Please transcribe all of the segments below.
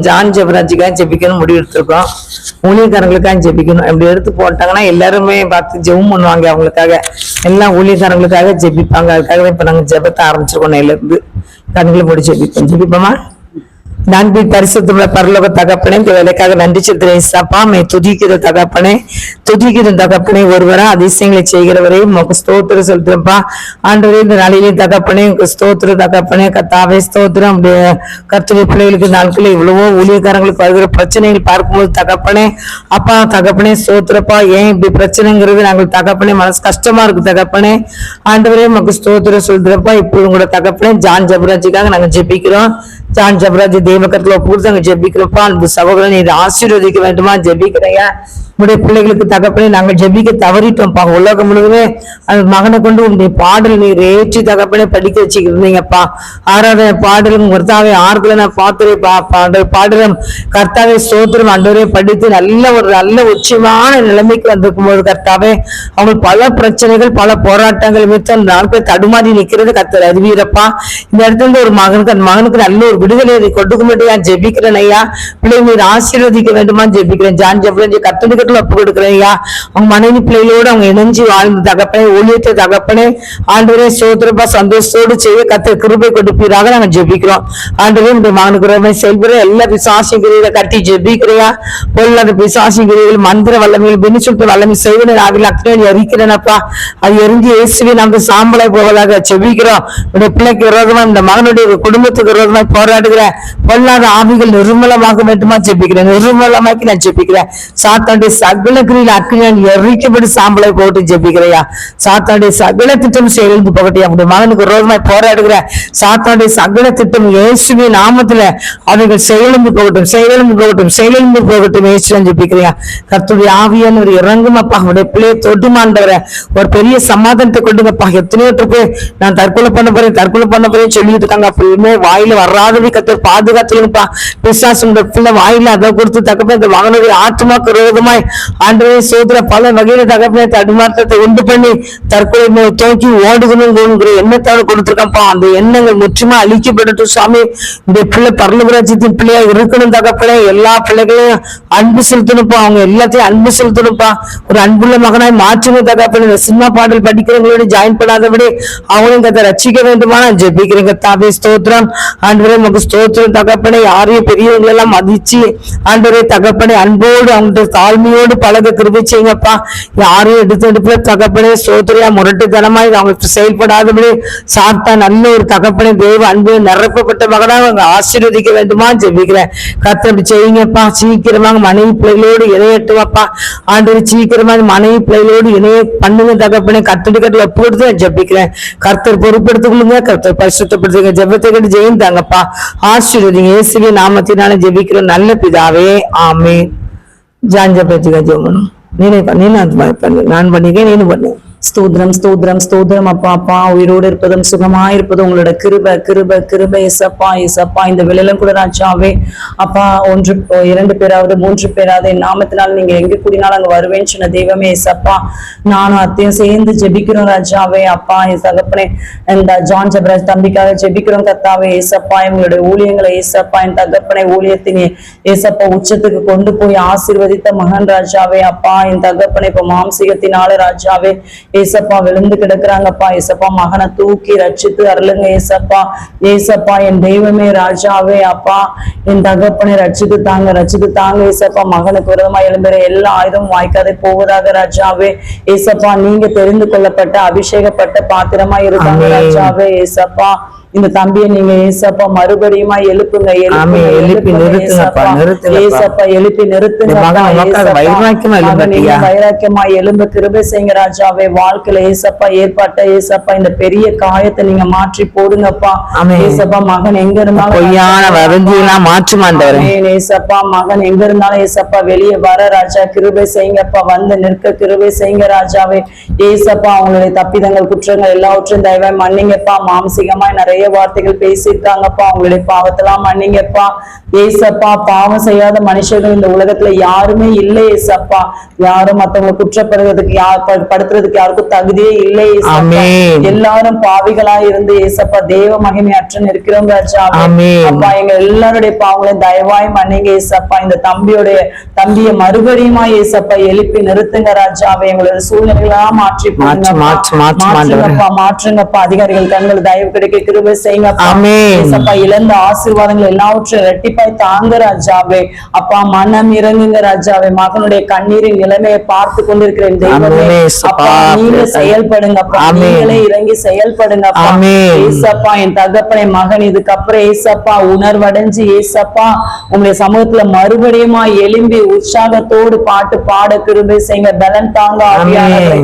John ஜெபராஜுக்காக ஜெபிக்கணும் முடிவு எடுத்திருக்கோம் ஊழியக்காரங்களுக்காக ஜெபிக்கணும். இப்படி எடுத்து போட்டாங்கன்னா எல்லாருமே பார்த்து ஜெபம் பண்ணுவாங்க அவங்களுக்காக. எல்லாம் ஊழியக்காரங்களுக்காக ஜெபிப்பாங்க. அதுக்காக இப்ப நாங்க ஜெபத்தை ஆரம்பிச்சிருக்கோம் நேர்ல கண்களை போட்டு ஜெபிப்போம். ஜெபிப்போமா? நன்றி பரிசுத்தமுள்ள பரலோக தகப்பனே இந்த வேலைக்காக நன்றி செலுத்துறேன் சப்பா மே துதிக்கிற தகப்பனே துதிக்கிற தகப்பனே ஒருவரா அதிசயங்களை செய்கிறவரே உமக்கு ஸ்தோத்திரம் செலுத்துறப்பா ஆண்டவரே இந்த நாளிலே தகப்பனே உங்க ஸ்தோத்திர தகப்பனே கத்தாவே ஸ்தோத்திரம். அப்படியே கர்த்தருடைய பிள்ளைகளுக்கு நாட்களில் இவ்வளவோ ஊழியக்காரங்களுக்கு வருகிற பிரச்சனைகள் பார்க்கும்போது தகப்பனே அப்பா தகப்பனே ஸ்தோத்திரப்பா. ஏன் இப்படி பிரச்சனைங்கிறது நாங்கள் தகப்பனே மனசு கஷ்டமா இருக்கு தகப்பனே. ஆண்டவரே உமக்கு ஸ்தோத்திரம் சொல்றப்பா இப்போ உங்களோட தகப்பனே ஜான் ஜபராஜிக்காக நாங்கள் ஜெபிக்கிறோம். ஜான் ஜபராஜ் தேவக்கத்துல பூர்த்தங்க ஜெபிக்கிறப்பா அந்த சகோதரன் இதை ஆசீர்வதிக்க வேண்டுமா? ஜெபிக்கிறேன் உடைய பிள்ளைகளுக்கு தகப்பனே நாங்கள் ஜெபிக்க தவறிட்டோம்ப்பா. உலகம் முழுவதுமே அந்த மகனை கொண்டு உங்களுடைய பாடல் நீர் ஏற்றி தகப்பனே படிக்க வச்சுக்கிருந்தீங்கப்பா. ஆராதனை பாடலும் ஒருத்தாவே ஆறுதல நான் பார்த்துறே பாடல் பாடலும் கர்த்தாவே சோத்திரம் அண்டவரே படித்து நல்ல ஒரு நல்ல உச்சமான நிலைமைக்கு வந்திருக்கும் போது கர்த்தாவே அவங்க பல பிரச்சனைகள் பல போராட்டங்கள் மிச்சம் நாட்கள் தடுமாறி நிற்கிறது கர்த்தர் அறிவீரப்பா. இந்த இடத்துல இருந்து ஒரு மகனுக்கு அந்த மகனுக்கு நல்ல ஒரு விடுதலை நீ கொடுக்க ஜெபிக்கிறேன் ஐயா. பிள்ளை நீர் ஆசீர்வதிக்க வேண்டுமா ஜெபிக்கிறேன். ஜான் ஜெபிக்கிறேன். கத்தடிக்கட்டுல ஒப்பு கொடுக்கிறேன் அவங்க மனைவி பிள்ளைகளோடு அவங்க இணைஞ்சு வாழ்ந்த தகப்பனே ஒழித்த தகப்பனே ஆண்டவரே சோதரப்பா சந்தோஷத்தோடு செய்ய கத்த கிருபை கொடுப்பீராக நாங்கள் ஜெபிக்கிறோம். ஆண்டவரே இந்த மகனுக்குறவை ரொம்ப செயல்படுற எல்லா பிசாசிங்கிரியில கட்டி ஜெபிக்கிறையா? பொல்லாத பிசாசிங்கிரிகள் மந்திர வல்லமையில் பெனிசுட்டு வல்லமை செய்வன நாவில் அத்தனை எரிக்கிறேனப்பா அது எரிஞ்சு இயேசுவை நாங்கள் சாம்பலை போவதாக ஜெபிக்கிறோம். உடைய பிள்ளைக்கு விரோதமா இந்த மகனுடைய குடும்பத்துக்கு விரோதமா போராடுகிற பொல்லாத ஆவிகள் நிர்மலமாக வேண்டுமா ஜெபிக்கிறேன். நிர்மலமாக்கி நான் ஜெபிக்கிறேன். சாத்தாண்டி சகல கிரியில் அக்கினியான் எரிக்கப்பட்டு சாம்பலை போட்டு ஜெபிக்கிறையா? சாத்தாண்டி சகல திட்டம் செயலிருந்து போகட்டும். அப்படி மகனுக்கு விரோதமாய் போராடுகிற சாத்தாடைய சகல திட்டம் இயேசுவே நாமத்துல அவைகள் செயலிருந்து போகட்டும் செயலிருந்து போகட்டும் செயலிருந்து போகட்டும். இயேசுன்னு ஜெபிக்கிறையா? கர்த்தருடைய ஆவியான ஒரு இறங்குமப்பா அவருடைய பிள்ளையை தொட்டுமாண்டவரை ஒரு பெரிய சமாதானத்தை கொண்டுங்கப்பா எத்தனையோ பேர் நான் தற்கொலை பண்ண போறேன் தற்கொலை பண்ண போறேன் சொல்லிட்டு இருக்காங்க. அப்படியுமே வாயில வராதவே கத்து பாதுகாத்துலப்பா பிசாசு உங்க பிள்ளை வாயில அதை கொடுத்து தக்கப்ப இந்த மகனுடைய ஆத்மாக்கு விரோதமாய் ஆண்டவரே சோதர பல வகையில தகப்பனை தடுமாற்றத்தை உண்டு பண்ணி தற்கொலை மேல் தூக்கி ஓடுகணுங்கிற எண்ணத்தோட கொடுத்துருக்கப்பா. அந்த எண்ணங்கள் முற்றிலுமா அழிக்கப்படட்டும் சாமி இந்த பிள்ளை பரலபராஜ்யத்தின் பிள்ளையா இருக்கணும் தகப்பனே. எல்லா பிள்ளைகளையும் அன்பு செலுத்தணும்ப்பா. அவங்க எல்லாத்தையும் அன்பு செலுத்தணும்ப்பா. ஒரு அன்புள்ள மகனாய் மாற்றணும் தகப்பன. இந்த சினிமா பாடல் படிக்கிறவங்களோட ஜாயின் பண்ணாதபடி அவங்களும் கதை ரசிக்க வேண்டுமா நான் ஜெபிக்கிறேங்க தாவே ஸ்தோத்திரம். ஆண்டவரே நமக்கு ஸ்தோத்திரம் தகப்பனை. யாரையும் பெரியவங்களெல்லாம் மதிச்சு ஆண்டவரே தகப்பனை அன்போடு அவங்கள்ட்ட தாழ்மையோடு பழக கிருபை செய்யுங்கப்பா யாரையும் எடுத்து எடுப்புல தகப்பனே சோதரியா முரட்டுத்தனமாய் அவங்களுக்கு செயல்படாதபடி சாப்பிட்டா நல்ல ஒரு தகப்பனே தேவ அன்பு நிரப்பப்பட்ட மகனா அவங்க ஆசீர்வதிக்க வேண்டுமா ஜெபிக்கிறேன். கத்தப்படி செய்யுங்கப்பா. சீக்கிரமாக மனைவி பிள்ளைகளோடு இணையட்டுவாப்பா. ஆண்டு சீக்கிரமாக மனைவி பிள்ளைகளோடு இணைய பண்ணுங்க தகப்பனே. கத்தடி கட்டில் ஒப்பு கொடுத்து நான் ஜெபிக்கிறேன். கர்த்தர் பொறுப்படுத்திக்கொள்ளுங்க கர்த்தர் பரிசுத்தப்படுத்துங்க. ஜெபத்தை கட்டி ஜெயின் தாங்கப்பா ஆசீர்வதிங்க. இயேசுவே நாமத்தினால ஜெபிக்கிறோம். நல்ல பிதாவே. ஆமே ஜான் ஜெபத்துக்கு ஜெபம் நீனே பண்ணு, நீனு அது மாதிரி பண்ணு நான் பண்ணிக்கேன் நீனு பண்ணு ஸ்தோத்ரம் ஸ்தோத்ரம் ஸ்தோத்ரம் அப்பா அப்பா உயிரோடு இருப்பதும் சுகமாயிருப்பதும் உங்களோட கிருப கிருப கிருப. இசப்பா இசப்பா இந்த விலையிலும் கூட ராஜாவே அப்பா ஒன்று இரண்டு பேராவது மூன்று பேராவது என் நாமத்தினால் நீங்க எங்க கூடினாலும் அங்க வருவேன்னு சொன்ன தெய்வமே இசப்பா நானும் அத்தையும் சேர்ந்து ஜெபிக்கிறோம் ராஜாவே. அப்பா என் தகப்பனே இந்த ஜான் ஜபராஜ் தம்பிக்காக ஜெபிக்கிறோம் கத்தாவே ஏசப்பா எங்களுடைய ஊழியங்களை ஏசப்பா என் தகப்பனை ஊழியத்தின் ஏசப்பா உச்சத்துக்கு கொண்டு போய் ஆசிர்வதித்த மகன் ராஜாவே. அப்பா என் தகப்பனை இப்ப மாம்சிகத்தினால ராஜாவே. ஏசப்பா விழுந்து கிடக்குறாங்கப்பா. ஏசப்பா மகனை தூக்கி ரட்சித்து அருளுங்க ஏசப்பா. ஏசப்பா என் தெய்வமே ராஜாவே அப்பா. என் தகப்பனை ரட்சித்து தாங்க ரட்சித்து தாங்க ஏசப்பா. மகனுக்கு விரோதமா எழும்புற எல்லா ஆயுதமும் வாய்க்காதே போவதாக ராஜாவே. ஏசப்பா நீங்க தெரிந்து கொள்ளப்பட்ட அபிஷேகப்பட்ட பாத்திரமா இருக்காங்க. ராஜாவே ஏசப்பா. இந்த தம்பியை நீங்க ஏசப்பா மறுபடியுமா எழுப்புங்க. எழுப்பி நிறுத்துங்கப்பா, ஏசப்பா. எழுப்பி நிறுத்துங்க வைராக்கியமா எலும்பு கிருபை செய்யுங்க ராஜாவே. வாழ்க்கையில ஏசப்பா ஏற்பட்ட ஏசப்பா இந்த பெரிய காயத்தை நீங்க மாற்றி போடுங்கப்பா. ஏசப்பா மகன் எங்க இருந்தாலும் பொய்யான வதந்தியெல்லாம் ஆமென். ஏசப்பா மகன் எங்க இருந்தாலும் ஏசப்பா வெளியே வர ராஜா. கிருபை செய்யுங்கப்பா. வந்து நிற்க கிருபை செய்யுங்க ராஜாவே. ஏசப்பா அவங்களுடைய தப்பிதங்கள் குற்றங்கள் எல்லாவற்றையும் தயவாய் மன்னிங்கப்பா. மாம்சிகமாய் நிறைய நிறைய வார்த்தைகள் பேசியிருக்காங்கப்பா. அவங்களுடைய பாவத்தெல்லாம் மன்னிங்கப்பா. ஏசப்பா பாவம் செய்யாத மனுஷர்கள் இந்த உலகத்துல யாருமே இல்லை ஏசப்பா. யாரும் மத்தவங்களை குற்றப்படுறதுக்கு யார் படுத்துறதுக்கு யாருக்கும் தகுதியே இல்லை. எல்லாரும் பாவிகளா இருந்து ஏசப்பா தேவ மகிமையற்றன் இருக்கிறோம் ராஜா. ஆமென். அப்பா எங்க எல்லாருடைய பாவங்களையும் தயவாய் மன்னிங்க ஏசப்பா. இந்த தம்பியோடைய தம்பிய மறுபடியுமா ஏசப்பா எழுப்பி நிறுத்துங்க ராஜாவை எங்களோட. மாற்று, மாற்று, மாற்றுங்கப்பா மாற்றுங்கப்பா. அதிகாரிகள் கண்கள் தயவு கிடைக்க கிருபை செய்யுங்கப்பா ஆமென். ஏசப்பா இழந்த ஆசீர்வாதங்கள் எல்லாவற்றையும் இரட்டிப்பாய் தாங்க ராஜாவே அப்பா மனம் இறங்குங்க ராஜாவே மகனுடைய கண்ணீரின் நிலைமையை பார்த்து கொண்டிருக்கிறேன் தெய்வமே. அப்பா நீங்க செயல்படுங்கப்பா ஆமென். நீங்களே இறங்கி செயல்படுங்கப்பா ஆமென். ஏசப்பா என் தகப்பனை மகன் இதுக்கப்புறம் ஏசப்பா உணர்வடைஞ்சு ஏசப்பா உங்களுடைய சமூகத்துல மறுபடியுமா எழும்பி உற்சாகத்தோடு பாட்டு பாட கிருபை செய்யுங்க பலன் தாங்க ஆவியானவரே.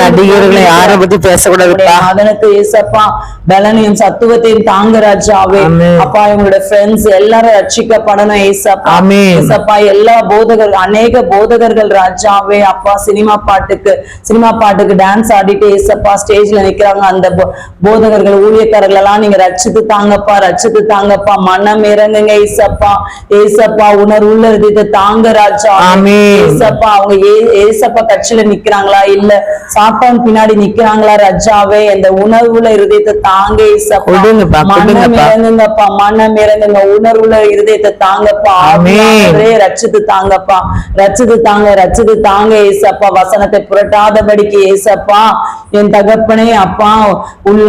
நடிகர்களை யாரை பத்தி பேசக்கூடாதுப்பா மகனுக்கு ஏசப்பா பலனையும் சத்துவத்தையும் தாங்க ராஜாவே. அப்பா இவங்களுடைய ஃப்ரெண்ட்ஸ் எல்லாரும் ரட்சிக்கப்படணும் ஏசப்பா. ஏசப்பா எல்லா போதகர் அநேக போதகர்கள் ராஜாவே. அப்பா சினிமா பாட்டுக்கு சினிமா பாட்டுக்கு டான்ஸ் ஆடிட்டு ஏசப்பா ஸ்டேஜ்ல நிக்கிறாங்க. அந்த போதகர்கள் ஊழியக்காரர்கள் எல்லாம் நீங்க ரட்சித்து தாங்கப்பா ரட்சித்து தாங்கப்பா. மனம் இறங்குங்க ஏசப்பா. ஏசப்பா உணர்வுள்ள இருந்தது தாங்க ராஜா. ஏசப்பா அவங்க ஏசப்பா கட்சியில நிக்கிறாங்களா? இல்ல சாத்தான் பின்னாடி நிக்கிறாங்களா ரஜாவே? இந்த உணர்வுல இருதயத்தை தாங்க மனம். இறங்குங்கப்பா மனம் இறங்குங்க. உணர்வுல இருதயத்தை தாங்கப்பா. ஆவியானவரே, ரட்சித்து தாங்கப்பா. ரட்சித்து தாங்க ரட்சித்து தாங்க ஏசப்பா. வசனத்தை புரட்டாதபடிக்கு ஏசப்பா. என் தகப்பனே அப்பா உள்ள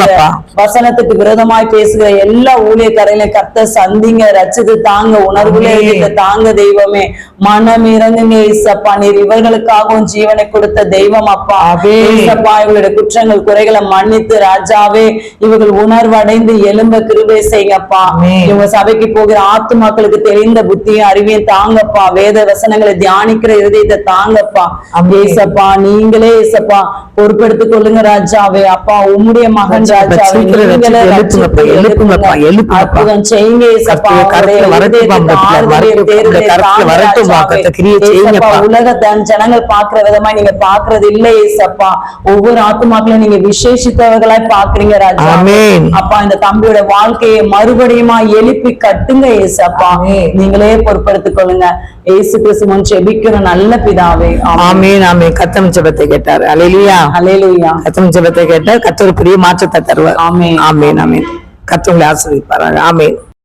கத்த. வசனத்துக்கு விரோதமாய் பேசுகிற எல்லா ஊழியக்காரையில கர்த்த சந்திங்க ரச்சித்து தாங்க உணர்வுல தாங்க தெய்வமே மனம் இறங்குங்க ஏசப்பா நீர் இவர்களுக்காகவும் ஜீவனை கொடுத்த தெய்வம் அப்பா. ஏசப்பா இவங்களுடைய குற்றங்கள் குறைகளை மன்னித்து ராஜாவே இவர்கள் உணர்வடைந்து எலும்ப கிருபை செய்யுங்கப்பா ஆமென். இவங்க சபைக்கு போகிற ஆத்துமாக்களுக்கு தெரிந்த புத்தியும் அறிவையும் தாங்கப்பா வேத வசனங்களை தியானிக்கிற இருதயத்தை தாங்கப்பா. ஏசப்பா நீங்களே ஏசப்பா பொறுப்பெடுத்துக் கொள்ளுங்க ராஜாவே அப்பா உம்முடைய மகன் ராஜாவே. அற்புதம் செய்யுங்க ஏசப்பா. உலக ஜனங்கள் பாக்குற விதமா நீங்க பாக்குறது இல்ல ஏசப்பா ஒவ்வொரு ஆத்துமாக்களும் நீங்க விசேஷித்தவர்களாய் பாக்குறீங்க ராஜா. அப்பா இந்த தம்பியோட வாழ்க்கையை மறுபடியுமா எழுப்பி கட்டுங்க ஏசப்பா. நீங்களே பொறுப்படுத்திக் கொள்ளுங்க ஏசு கிறிஸ்து முன் செபிக்கிற நல்ல பிதாவே ஆமீன். ஆமீன் கத்தம் ஜெபத்தை கேட்டார். அலையிலியா அலேலுயா கத்தம் ஜெபத்தை கேட்டார். கத்தர் பெரிய மாற்றத்தை தருவார். ஆமென். ஆமீன் ஆமீன். கத்தவங்களை ஆசிரியப்பார்கள் ஆமீன்.